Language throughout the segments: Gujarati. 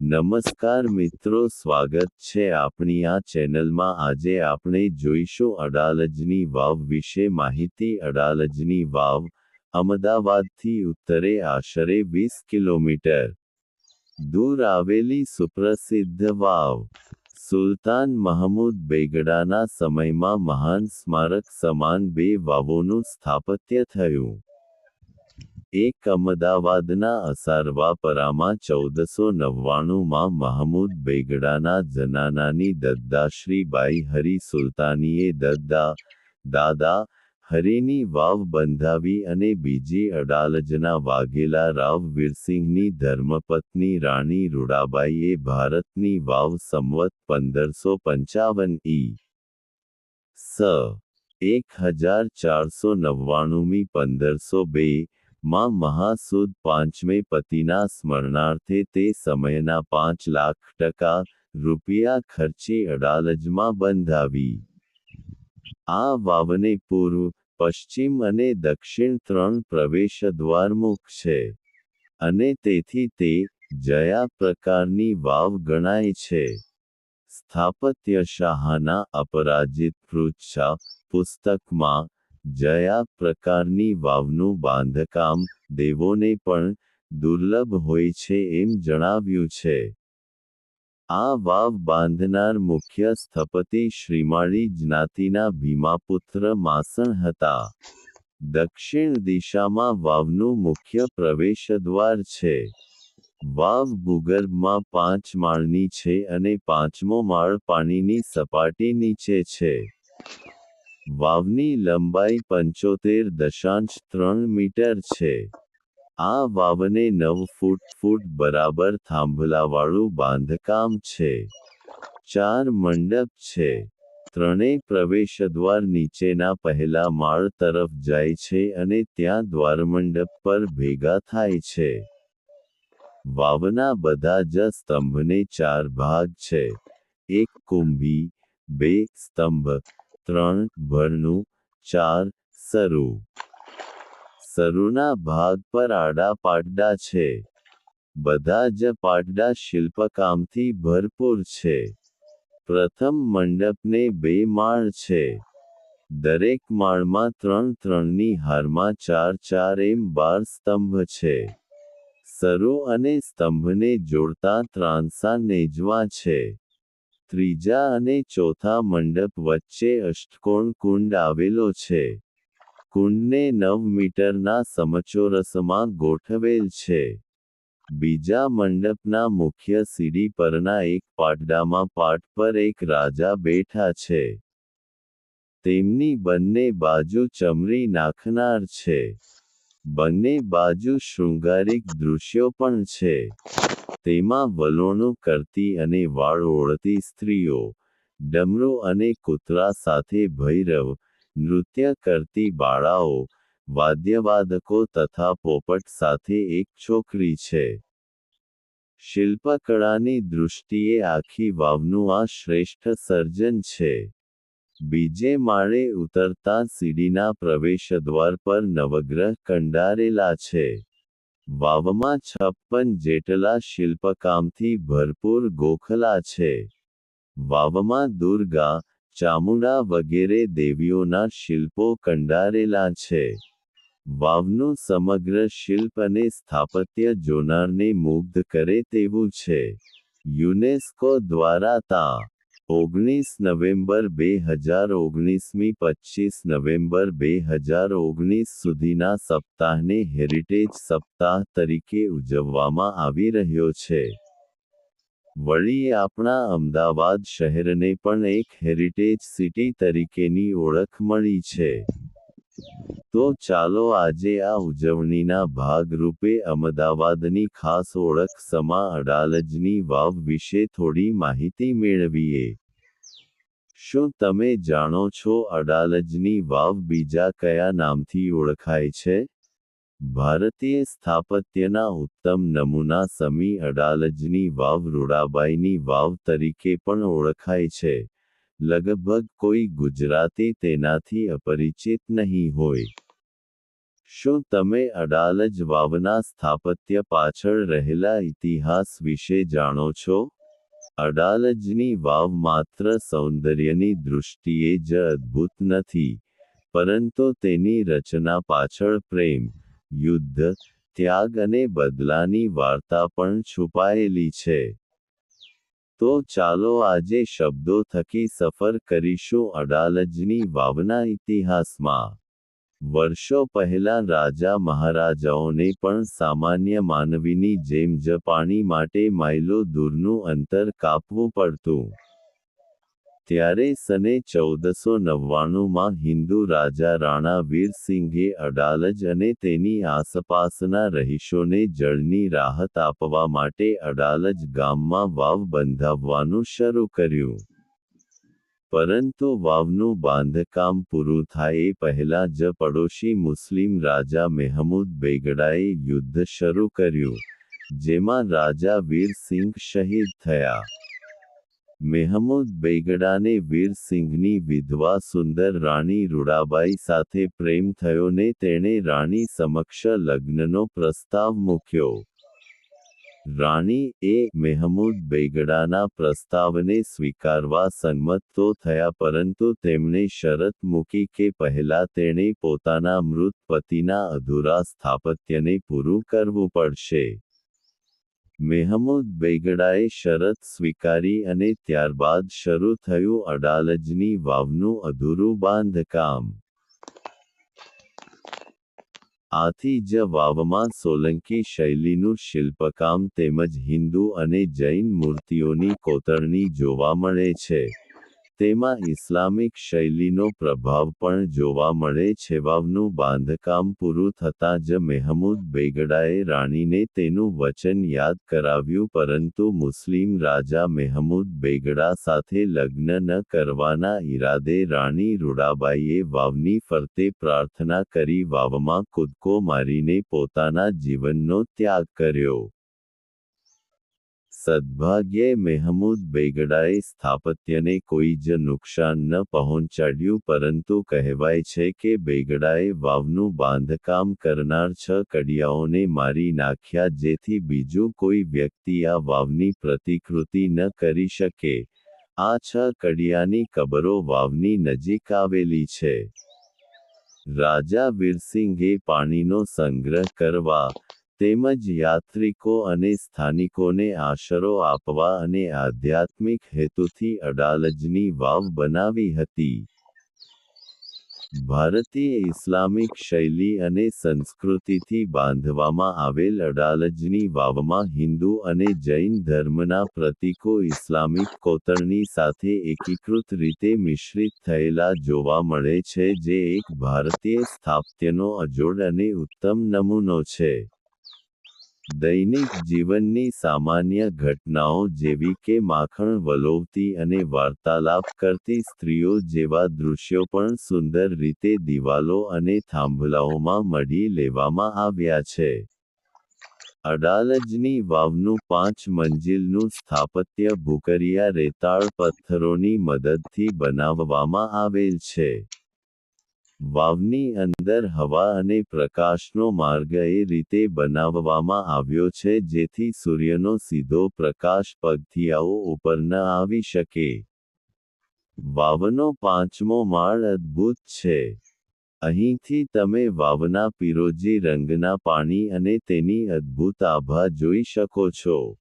નમસ્કાર મિત્રો, સ્વાગત છે આપણી આ ચેનલમાં. આજે આપણે જોઈશું અડાલજની વાવ વિશે માહિતી. અડાલજની વાવ અમદાવાદથી ઉત્તરે આશરે વીસ કિલોમીટર દૂર આવેલી સુપ્રસિદ્ધ વાવ. સુલતાન મહમૂદ બેગડાના સમયમાં મહાન સ્મારક સમાન બે વાવોનું સ્થાપત્ય થયું. એક અમદાવાદના અસારવાપરામાં ચૌદસો નવ્વાણુંમાં મહમૂદ બેગડાના જનાનાની દદ્દાશ્રીબાઈ હરી સુલતાનીએ દદ્દા દાદા હરીની વાવ બંધાવી અને બીજી અડાલજના વાઘેલા રાવ વીરસિંહની ધર્મપત્ની રાણી રૂડાબાઈએ ભારતની વાવ સંવત પંદરસો પંચાવન ઈ સ એક હજાર ચારસો નવ્વાણુંમી પંદરસો બે માં મહાસુદ પાંચમે પતિના સ્મરણાર્થે તે સમયના પાંચ લાખ ટકા રૂપિયા ખર્ચે અડાલજમાં બંધાવી. આ વાવને પૂર્વ, પશ્ચિમ અને દક્ષિણ ત્રણ પ્રવેશ મુખ છે. અને તેથી તે જયા પ્રકારની વાવ ગણાય છે. સ્થાપત્ય શાહના અપરાજિત પૃચ્છા પુસ્તકમાં જયા પ્રકારની વાવનું બાંધકામ દેવોને પણ દુર્લભ હોય છે એમ જણાવ્યું છે. આ વાવ બાંધનાર મુખ્ય સ્થપતિ શ્રીમાળી જ્ઞાતિના ભીમાપુત્ર માસણ હતા. દક્ષિણ દિશામાં વાવનું મુખ્ય પ્રવેશદ્વાર છે. વાવ ભૂગર્ભમાં પાંચ માળની છે અને પાંચમો માળ પાણીની સપાટી નીચે છે. વાવની લંબાઈ પંચોતેર દશાંશ ત્રણ મીટર છે. આ વાવને નવ ફૂટ ફૂટ બરાબર થાંભલાવાળું બાંધકામ છે. ચાર મંડપ છે. ત્રણેય પ્રવેશદ્વાર નીચેના પહેલા માળ તરફ જાય છે અને ત્યાં દ્વારમંડપ પર ભેગા થાય છે. વાવના બધા જ સ્તંભને ચાર ભાગ છે. એક કુંભી, બે સ્તંભ ત્રણ ભરનું ચાર સરુ. સરુના ભાગ પર આડા પાટડા છે. બધા જ પાટડા શિલ્પકામથી ભરપૂર છે. પ્રથમ મંડપને બે માળ છે. દરેક માળમાં ત્રણ ત્રણની હારમાં ચાર ચાર એમ બાર સ્તંભ છે. સરો અને સ્તંભને જોડતા ત્રાંસા નેજવા છે. ત્રીજા અને ચોથા મંડપ વચ્ચે અષ્ટકોણ કુંડ આવેલો છે. કુંડને નવ મીટરના સમચોરસમાં ગોઠવેલ છે. બીજા મંડપના મુખ્ય સીડી પરના એક પાટડામાં પાટ પર એક રાજા બેઠા છે. તેમની બંને બાજુ ચમરી નાખનાર છે. બંને બાજુ શૃંગારિક દૃશ્યો પણ છે. તેમાં વલોણું કરતી અને વાળ ઓળતી સ્ત્રીઓ, ડમરો અને કૂતરા સાથે ભૈરવ, નૃત્ય કરતી બાળાઓ, વાદ્યવાદકો તથા પોપટ સાથે એક છોકરી છે. શિલ્પકળાની દૃષ્ટિએ આખી વાવનું આ શ્રેષ્ઠ સર્જન છે. બીજે માળે ઉતરતા સીડીના પ્રવેશદ્વાર પર નવગ્રહ કંડારેલા છે. વાવમાં છપ્પન જેટલા શિલ્પકામથી ભરપૂર ગોખલા છે. વાવમાં દુર્ગા, ચામુંડા વગેરે દેવીઓના શિલ્પો કંડારેલા છે. વાવનું સમગ્ર શિલ્પ અને સ્થાપત્ય જોનારને મુગ્ધ કરે તેવું છે. યુનેસ્કો દ્વારા તા ઓગણીસ નવેમ્બર બે હજાર ઓગણીસમી પચીસ નવેમ્બર બે હજાર ઓગણીસ સુધીના સપ્તાહને હેરિટેજ સપ્તાહ તરીકે ઉજવવામાં આવી રહ્યો છે. વળી આપણા અમદાવાદ શહેરને પણ એક હેરિટેજ સિટી તરીકેની ઓળખ મળી છે. તો ચાલો આજે આ ઉજવણીના ભાગરૂપે અમદાવાદની ખાસ ઓળખ સમા અડાલજની વાવ વિશે થોડી માહિતી મેળવીએ. શું તમે જાણો છો અડાલજની વાવ બીજા કયા નામથી ઓળખાય છે? ભારતીય સ્થાપત્યના ઉત્તમ નમૂના સમી અડાલજની વાવ રૂડાબાઈની વાવ તરીકે પણ ઓળખાય છે. લગભગ કોઈ ગુજરાતી તેનાથી અપરિચિત નહીં હોય. શું તમે અડાલજ વાવના સ્થાપત્ય પાછળ રહેલા ઇતિહાસ વિશે જાણો છો? અડાલજની વાવ માત્ર સૌંદર્યની દૃષ્ટિએ જ અદ્ભુત નથી, પરંતુ તેની રચના પાછળ પ્રેમ, યુદ્ધ, ત્યાગ અને બદલાની વાર્તા પણ છુપાયેલી છે. તો ચાલો આજે શબ્દો થકી સફર કરીશું અડાલજની વાવના ઇતિહાસમાં. વર્ષો પહેલા રાજા મહારાજાઓને પણ સામાન્ય માનવીની જેમ જ પાણી માટે માઇલો દૂરનું અંતર કાપવું પડતું. ત્યારે સને ચૌદસો નવ્વાણુંમાં હિન્દુ રાજા રાણા વીરસિંઘે અડાલજ અને તેની આસપાસના રહીશોને જળની રાહત આપવા માટે અડાલજ ગામમાં વાવ બંધાવવાનું શરૂ કર્યું. પરંતુ વાવનું બાંધકામ પૂરું થાય એ પહેલા જ પડોશી મુસ્લિમ રાજા મેહમૂદ બેગડાએ યુદ્ધ શરૂ કર્યું, જેમાં રાજા વીરસિંઘ શહીદ થયા. મેહમૂદ બેગડાને વીરસિંઘની વિધવા સુંદર રાણી રૂડાબાઈ સાથે પ્રેમ થયો ને તેણે રાણી સમક્ષ લગ્નનો પ્રસ્તાવ મૂક્યો. રાણી એ મેહમૂદ બેગડાના પ્રસ્તાવને સ્વીકારવા સંમત તો થયા પરંતુ તેમણે શરત મૂકી કે પહેલા તેણે પોતાના મૃત પતિના અધૂરા સ્થાપત્યને પૂરું કરવું પડશે. મેહમૂદ બેગડાએ શરત સ્વીકારી અને ત્યારબાદ શરૂ થયું અડાલજની વાવનું અધૂરું બાંધકામ. આથી જ વાવમાં સોલંકી શૈલીનું શિલ્પકામ તેમજ હિન્દુ અને જૈન મૂર્તિઓની કોતરણી જોવા મળે છે. તેમાં ઇસ્લામિક શૈલીનો પ્રભાવ પણ જોવા મળે છે વાવનું બાંધકામ પૂરું થતાં જ મહેમૂદ બેગડાએ રાણીને તેનું વચન યાદ કરાવ્યું પરંતુ મુસ્લિમ રાજા મહેમૂદ બેગડા સાથે લગ્ન ન કરવાના ઈરાદે રાણી રૂડાબાઈએ વાવની ફરતે પ્રાર્થના કરી વાવમાં કૂદકો મારીને પોતાના જીવનનો ત્યાગ કર્યો. સદભાગ્યે મહેમૂદ બેગડાએ સ્થાપત્યને કોઈ જ નુકસાન ન પહોંચાડ્યું, પરંતુ કહેવાય છે કે બેગડાએ વાવનું બાંધકામ કરનાર છ કડિયાઓને મારી નાખ્યા જેથી બીજું કોઈ વ્યક્તિ આ વાવની પ્રતિકૃતિ ન કરી શકે. આ છ કડિયાની કબરો વાવની નજીક આવેલી છે. રાજા વીરસિંઘે પાણીનો સંગ્રહ કરવા તેમજ યાત્રિકો અને સ્થાનિકોને આશરો આપવા અને આધ્યાત્મિક હેતુથી અડાલજની વાવ બનાવી હતી. ભારતીય ઇસ્લામિક શૈલી અને સંસ્કૃતિથી બાંધવામાં આવેલ અડાલજની વાવમાં હિન્દુ અને જૈન ધર્મના પ્રતીકો ઇસ્લામિક કોતરણી સાથે એકીકૃત રીતે મિશ્રિત થયેલા જોવા મળે છે, જે એક ભારતીય સ્થાપત્યનો અજોડ અને ઉત્તમ નમૂનો છે. દૈનિક જીવનની સામાન્ય ઘટનાઓ જેવી કે માખણ વલોવતી અને વાર્તાલાપ કરતી સ્ત્રીઓ જેવા દૃશ્યો પણ સુંદર રીતે દિવાલો અને થાંભલાઓમાં મઢી લેવામાં આવ્યા છે. અડાલજની વાવનું પાંચ મંજિલનું સ્થાપત્ય ભૂકરિયા રેતાળ પથ્થરોની મદદથી બનાવવામાં આવેલ છે. વાવની અંદર હવા અને પ્રકાશનો માર્ગ એ રીતે બનાવવામાં આવ્યો છે જેથી સૂર્યનો સીધો પ્રકાશ પગથિયાઓ ઉપર ન આવી શકે. વાવનો પાંચમો માળ અદ્ભુત છે. અહીંથી તમે વાવના પીરોજી રંગના પાણી અને તેની અદ્ભુત આભા જોઈ શકો છો.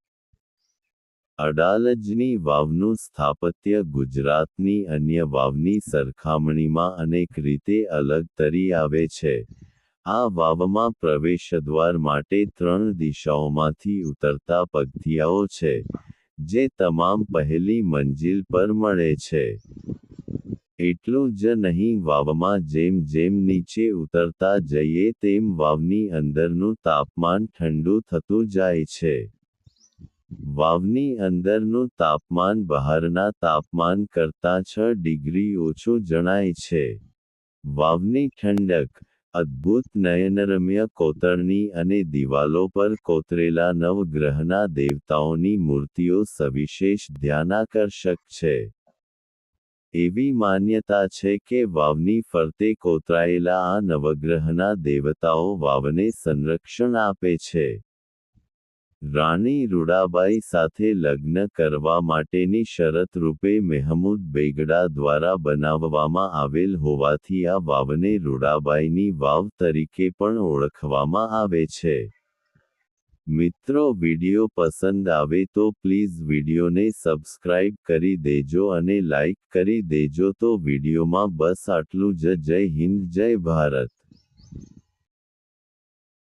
અડાલજની વાવનું સ્થાપત્ય ગુજરાતની અન્ય વાવની સરખામણીમાં અનેક રીતે અલગ તરી આવે છે. આ વાવમાં પ્રવેશદ્વાર માટે ત્રણ દિશાઓમાંથી ઉતરતા પગથિયાઓ છે, જે તમામ પહેલી મંજિલ પર મળે છે. એટલું જ નહીં, વાવમાં જેમ જેમ નીચે ઉતરતા જઈએ તેમ વાવની અંદરનું તાપમાન ઠંડુ થતું જાય છે. વાવની અંદરનું તાપમાન બહારના તાપમાન કરતાં છ ડિગ્રી ઓછું જણાય છે. વાવની ઠંડક, અદ્ભુત નયનરમ્ય કોતરણી અને દિવાલો પર કોતરેલા નવગ્રહના દેવતાઓની મૂર્તિઓ સવિશેષ ધ્યાનાકર્ષક છે. એવી માન્યતા છે કે વાવની ફરતે કોતરાયેલા આ નવગ્રહના દેવતાઓ વાવને સંરક્ષણ આપે છે. રાણી રૂડાબાઈ સાથે લગ્ન કરવા માટેની શરત રૂપે મેહમૂદ બેગડા દ્વારા બનાવવામાં આવેલ હોવાથી આ વાવને રૂડાબાઈની વાવ તરીકે પણ ઓળખવામાં આવે છે. મિત્રો, વિડિયો પસંદ આવે તો પ્લીઝ વિડીયોને સબસ્ક્રાઇબ કરી દેજો અને લાઇક કરી દેજો તો વિડિયોમાં બસ આટલું જ. જય હિન્દ, જય ભારત.